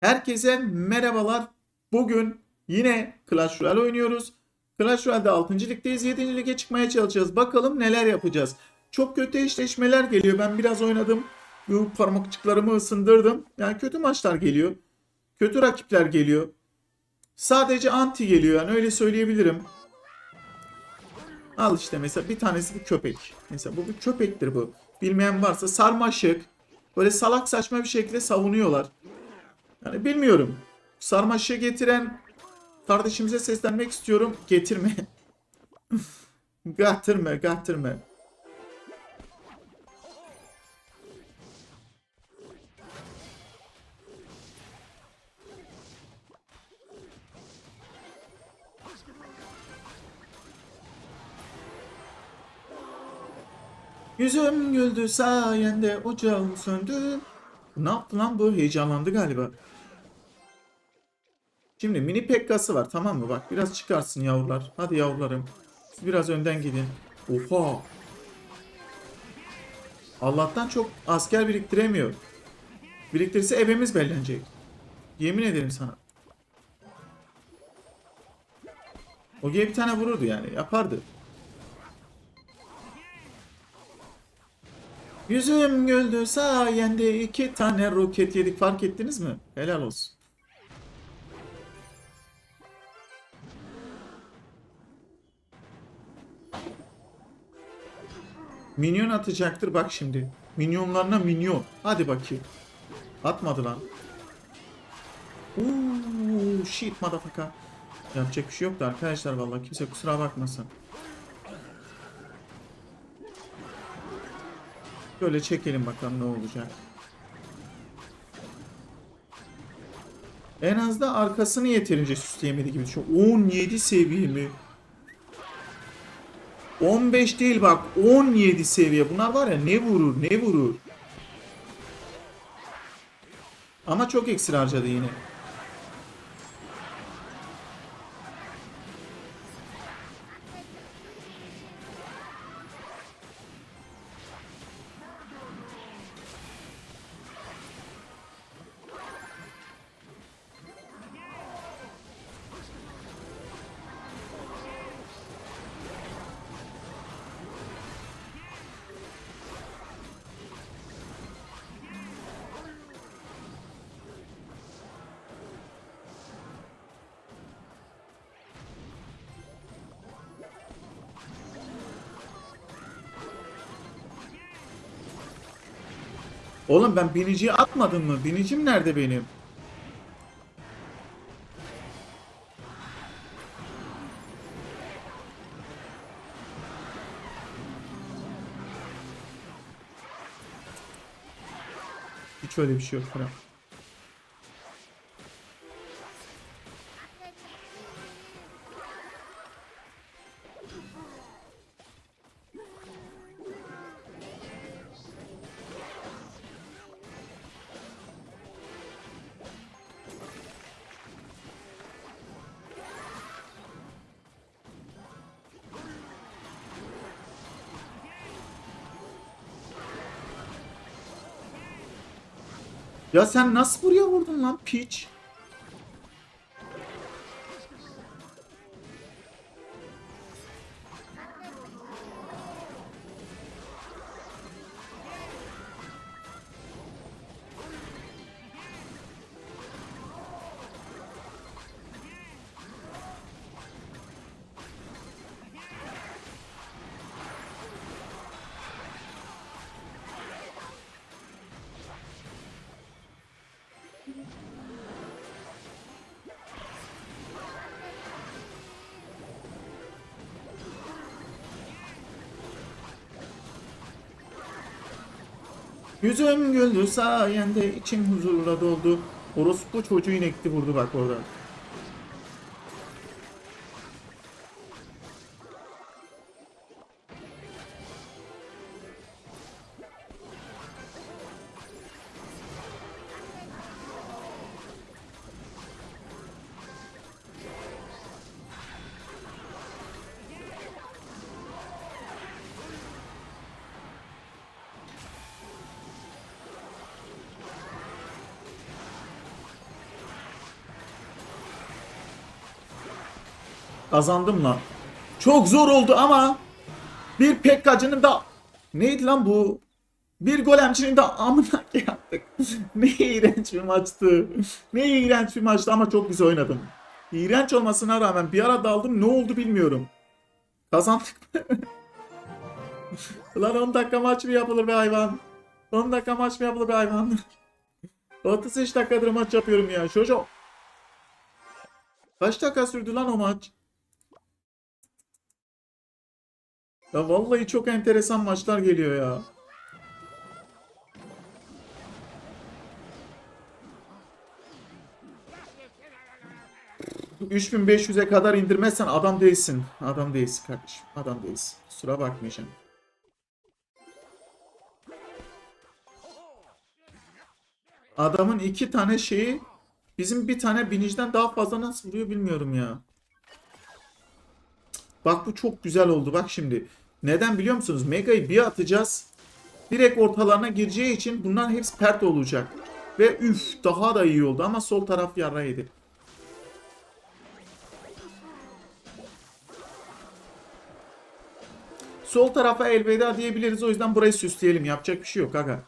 Herkese merhabalar. Bugün yine Clash Royale oynuyoruz. Clash Royale'de 6. ligdeyiz. 7. lige çıkmaya çalışacağız. Bakalım neler yapacağız. Çok kötü eşleşmeler geliyor. Ben biraz oynadım. Bu parmakçıklarımı ısındırdım. Yani kötü maçlar geliyor. Kötü rakipler geliyor. Sadece anti geliyor yani öyle söyleyebilirim. Al işte mesela bir tanesi bir köpek. Mesela bu bir köpektir bu. Bilmeyen varsa sarmaşık. Böyle salak saçma bir şekilde savunuyorlar. Yani bilmiyorum. Sarmaşığı getiren kardeşimize seslenmek istiyorum. Getirme. getirme, getirme. Yüzüm güldü sayende ocağım söndü. Ne yaptı lan bu? Heyecanlandı galiba. Şimdi mini pekkası var tamam mı? Bak biraz çıkarsın yavrular. Hadi yavrularım. Siz biraz önden gidin. Oha. Allah'tan çok asker biriktiremiyor. Biriktirse evimiz bellenecek. Yemin ederim sana. O bir tane vururdu yani. Yapardı. Yüzüm güldü sayende iki tane roket yedik fark ettiniz mi? Helal olsun. Minyon atacaktır bak şimdi. Minyonlarına minyon. Hadi bakayım. Atmadı lan. Uuu shit motherfucker. Yapacak bir şey yoktu arkadaşlar vallahi kimse kusura bakmasın. Böyle çekelim bakalım ne olacak. En az da arkasını yeterince süsleyemedi gibi. Şu 17 seviye mi? 15 değil bak 17 seviye. Bunlar var ya ne vurur ne vurur. Ama çok eksir harcadı yine. Oğlum ben biniciyi atmadım mı? Binicim nerede benim? Hiç öyle bir şey yok Fırat. Ya sen nasıl buraya vurdun lan piç? Yüzüm güldü sayende içim huzurla doldu. Orospu çocuğu inekti vurdu bak orada. Kazandım lan. Çok zor oldu ama bir pekkacının da neydi lan bu? Bir golemcinin de amına yaptık. ne iğrenç bir maçtı. Ne iğrenç bir maçtı ama çok güzel oynadım. İğrenç olmasına rağmen bir ara daldım ne oldu bilmiyorum. Kazandık? Lan 10 dakika maç mı yapılır be hayvan? 10 dakika maç mı yapılır be hayvan? 33 dakikadır maç yapıyorum ya. Şoşo. Kaç dakika sürdü lan o maç? Ya vallahi çok enteresan maçlar geliyor ya. ...3500'e kadar indirmezsen adam değilsin. Adam değilsin kardeşim. Adam değilsin. Kusura bakmayacağım. Adamın iki tane şeyi... ...bizim bir tane biniciden daha fazla nasıl vuruyor bilmiyorum ya. Bak bu çok güzel oldu bak şimdi. Neden biliyor musunuz? Mega'yı bir atacağız. Direkt ortalarına gireceği için bunların hepsi pert olacak. Ve üf daha da iyi oldu ama sol taraf yara yedi. Sol tarafa elveda diyebiliriz. O yüzden burayı süsleyelim. Yapacak bir şey yok aga.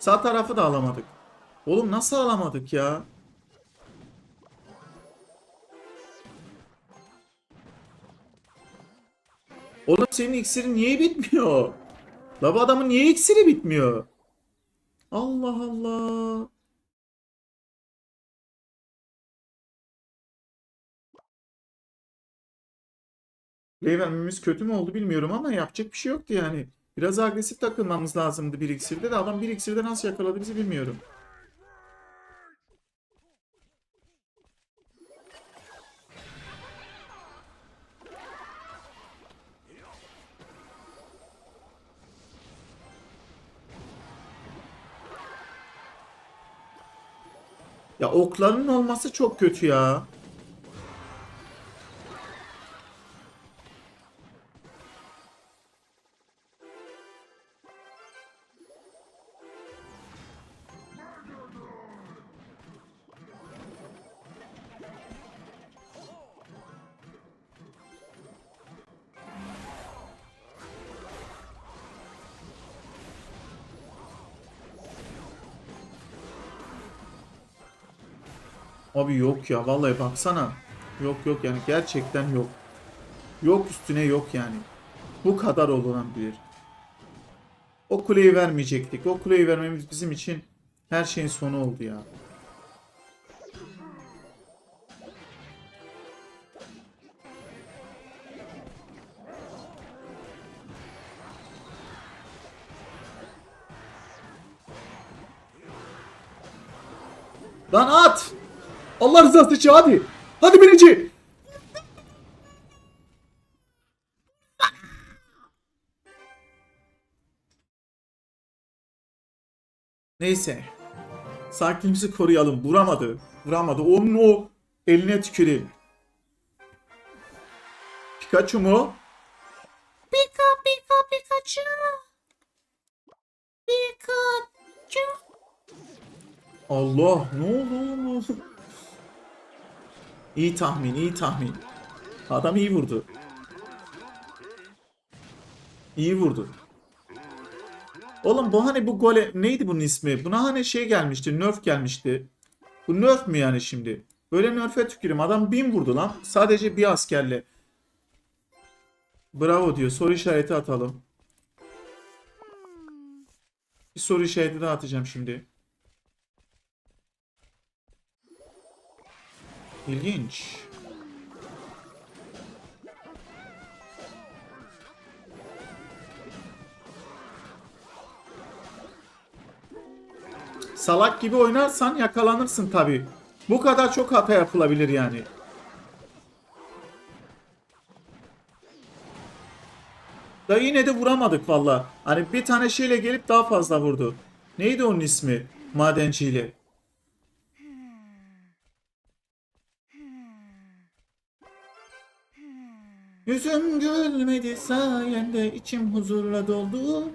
Sağ tarafı da alamadık. Oğlum nasıl alamadık ya? Oğlum senin iksirin niye bitmiyor? La bu adamın niye iksiri bitmiyor? Allah Allah. Play vermemiz kötü mü oldu bilmiyorum ama yapacak bir şey yoktu yani. Biraz agresif takılmamız lazımdı bir iksirde de adam bir iksirde nasıl yakaladı bizi bilmiyorum. Ya okların olması çok kötü ya. Abi yok ya vallahi baksana. Yok yok yani gerçekten yok. Yok üstüne yok yani. Bu kadar olunabilir. O kuleyi vermeyecektik. O kuleyi vermemiz bizim için her şeyin sonu oldu ya. Lan at! Allah rızası için hadi. Hadi birinci. Neyse. Sakinimizi koruyalım. Vuramadı. Vuramadı. Onun o eline tüküreyim. Pikachu mu? Pika pika Pikachu. Pikachu. Allah ne oldu oğlum? İyi tahmin, iyi tahmin. Adam iyi vurdu. İyi vurdu. Oğlum bu hani bu gole neydi bunun ismi? Buna hani şey gelmişti, nerf gelmişti. Bu nerf mü yani şimdi? Böyle nerf'e tükürüm. Adam bin vurdu lan. Sadece bir askerle. Bravo diyor. Soru işareti atalım. Bir soru işareti daha atacağım şimdi. İlginç. Salak gibi oynarsan yakalanırsın tabi. Bu kadar çok hata yapılabilir yani. Da yine de vuramadık valla. Hani bir tane şeyle gelip daha fazla vurdu. Neydi onun ismi? Madenciyle. Yüzüm gülmedi sayende içim huzurla doldu.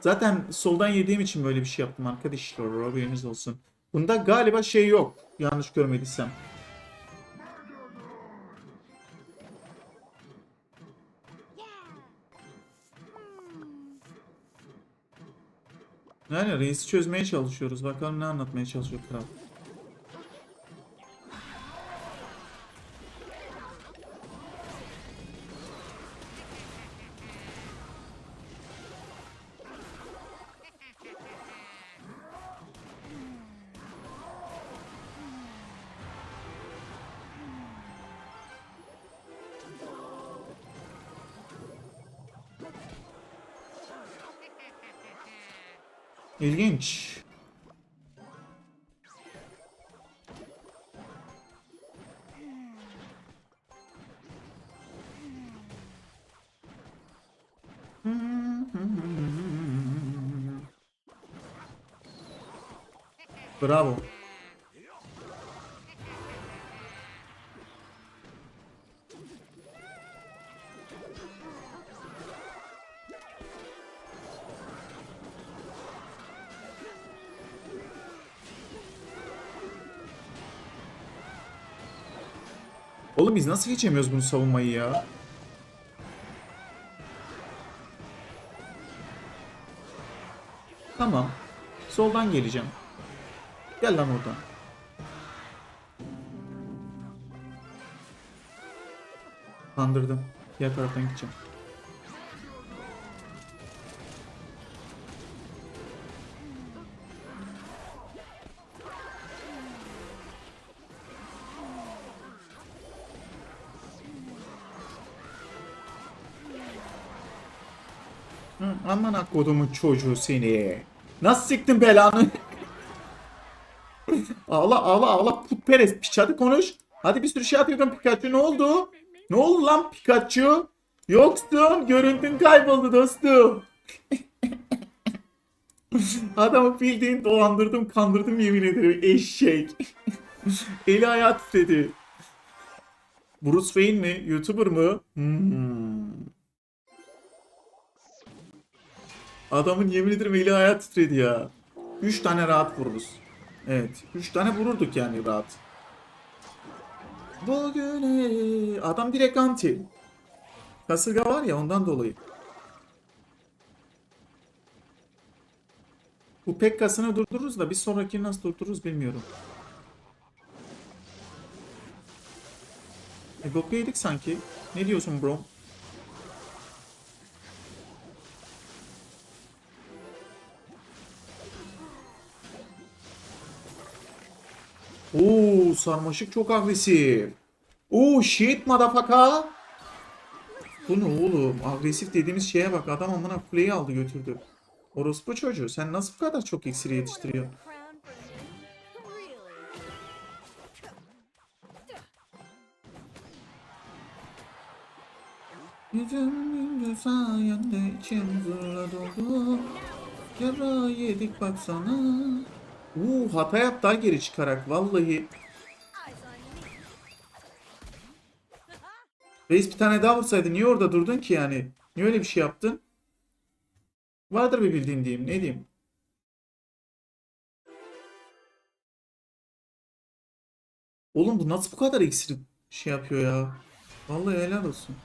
Zaten soldan yediğim için böyle bir şey yaptım arkadaşlar. Haberiniz olsun. Bunda galiba şey yok. Yanlış görmediysem. Yani reisi çözmeye çalışıyoruz. Bakalım ne anlatmaya çalışıyor kral. İlginç. Bravo. Oğlum biz nasıl geçemiyoruz bunu savunmayı ya? Tamam. Soldan geleceğim. Gel lan oradan. Kandırdım. Diğer taraftan gideceğim. Hı, aman akkodumun çocuğu seni. Nasıl siktin belanı? ağla ağla ağla putperest piç hadi konuş. Hadi bir sürü şey yapıyordun Pikachu ne oldu? Ne oldu lan Pikachu? Yoksun görüntün kayboldu dostum. Adamı bildiğin dolandırdım kandırdım yemin ederim eşek. Eli ayağı titredi. Bruce Wayne mi? Youtuber mı? Hmm. Adamın yemin ederim eli ayağı titredi ya. 3 tane rahat vururuz. Evet. 3 tane vururduk yani rahat. Bugün ey- adam direkt anti. Kasırga var ya ondan dolayı. Bu Pekka'sını durdururuz da bir sonrakini nasıl durdururuz bilmiyorum. E yedik sanki. Ne diyorsun bro? Oo sarmaşık çok agresif. Oo shit motherfucker. Bu ne oğlum? Agresif dediğimiz şeye bak. Adam amına kuleyi aldı götürdü. Orospu çocuğu. Sen nasıl bu kadar çok iksiri yetiştiriyorsun? gündüz sayende içim huzurla doldu. Yara yedik baksana. Oo hata yap daha geri çıkarak vallahi. Reis bir tane daha vursaydı niye orada durdun ki yani? Niye öyle bir şey yaptın? Vardır bir bildiğin diyeyim ne diyeyim. Oğlum bu nasıl bu kadar iksir şey yapıyor ya? Vallahi helal olsun.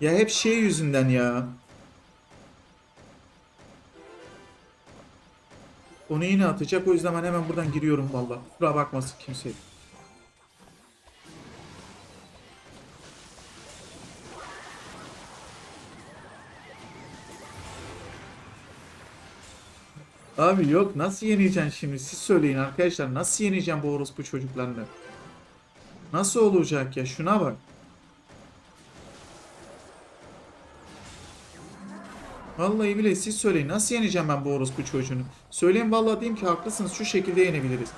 Ya hep şey yüzünden ya. Onu yine atacak o yüzden ben hemen buradan giriyorum valla. Kusura bakmasın kimse. Abi yok nasıl yeneceksin şimdi siz söyleyin arkadaşlar nasıl yeneceğim bu orospu çocuklarını? Nasıl olacak ya şuna bak. Vallahi bile siz söyleyin nasıl yeneceğim ben bu orospu çocuğunu? Söyleyin vallahi diyeyim ki haklısınız şu şekilde yenebiliriz.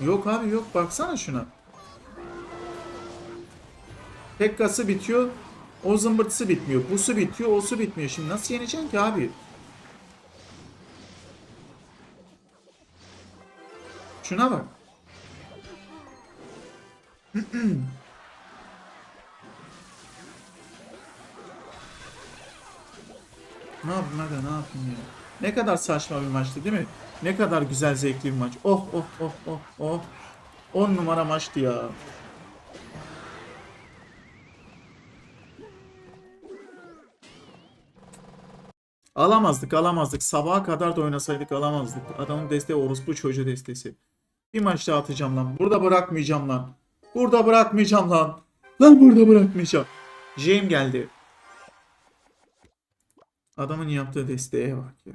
Yok abi yok baksana şuna. Pekkası bitiyor. O zımbırtısı bitmiyor. Busu bitiyor. Osu bitmiyor. Şimdi nasıl yeneceksin ki abi? Şuna bak. Ne yapayım aga ne yapayım ya. Ne kadar saçma bir maçtı değil mi? Ne kadar güzel zevkli bir maç. Oh oh oh oh oh. 10 numara maçtı ya. Alamazdık alamazdık. Sabaha kadar da oynasaydık alamazdık. Adamın desteği orospu çocuğu destesi. Bir maç daha atacağım lan. Burada bırakmayacağım lan. Burada bırakmayacağım lan. Lan burada bırakmayacağım. Jame geldi. Adamın yaptığı desteğe bak ya.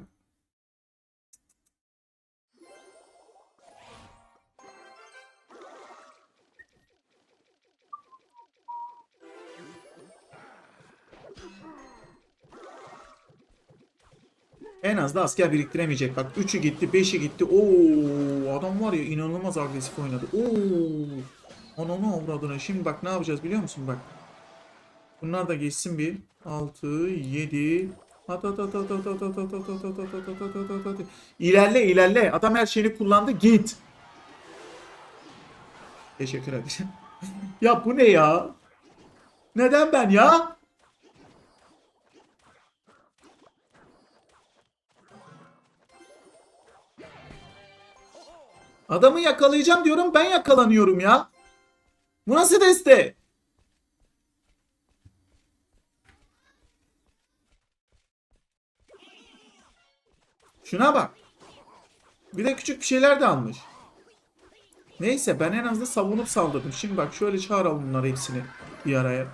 En az da asker biriktiremeyecek. Bak 3'ü gitti, 5'i gitti. Oo, adam var ya inanılmaz agresif oynadı. Oo. Ananı avradına. Şimdi bak ne yapacağız biliyor musun bak. Bunlar da geçsin bir. 6, 7. İlerle ilerle. Adam her şeyini kullandı. Git. Teşekkür ederim. ya bu ne ya? Neden ben ya? Adamı yakalayacağım diyorum ben yakalanıyorum ya. Bu nasıl deste? Şuna bak. Bir de küçük bir şeyler de almış. Neyse ben en azından savunup saldırdım. Şimdi bak şöyle çağıralım bunları hepsini bir araya.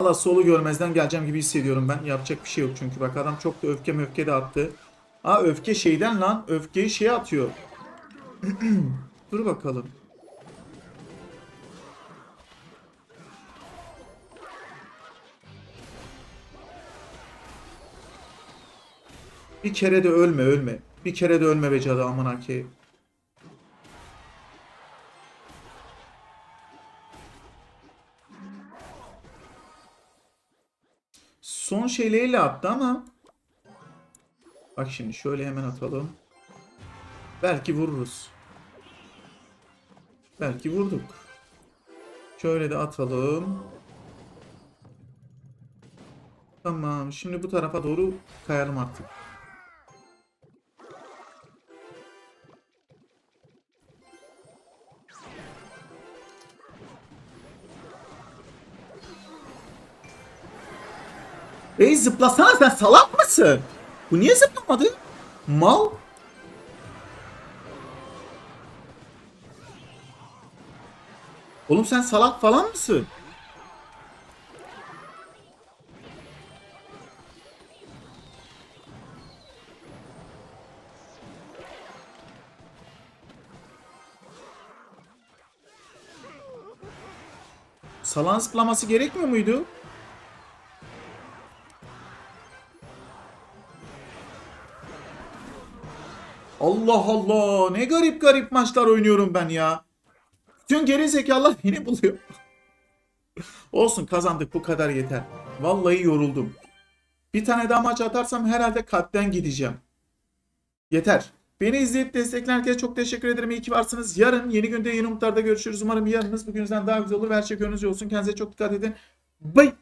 Valla solu görmezden geleceğim gibi hissediyorum ben. Yapacak bir şey yok çünkü bak adam çok da öfke möfke de attı. Aa öfke şeyden lan. Öfkeyi şeye atıyor. Dur bakalım. Bir kere de ölme ölme. Bir kere de ölme be cadı aman haki. Son şeyleriyle attı ama Bak şimdi şöyle hemen atalım. Belki vururuz. Belki vurduk. Şöyle de atalım. Tamam. Şimdi bu tarafa doğru kayalım artık. Ey zıplasana sen salak mısın? Bu niye zıplamadı? Mal. Oğlum sen salak falan mısın? Salağın zıplaması gerekmiyor muydu? Allah Allah ne garip garip maçlar oynuyorum ben ya. Bütün geri zekalar beni buluyor. Olsun kazandık bu kadar yeter. Vallahi yoruldum. Bir tane daha maç atarsam herhalde kalpten gideceğim. Yeter. Beni izleyip destekleyen herkese çok teşekkür ederim. İyi ki varsınız. Yarın yeni günde yeni umutlarda görüşürüz. Umarım yarınız bugünüzden daha güzel olur. Her şey gönlünüzce olsun. Kendinize çok dikkat edin. Bye.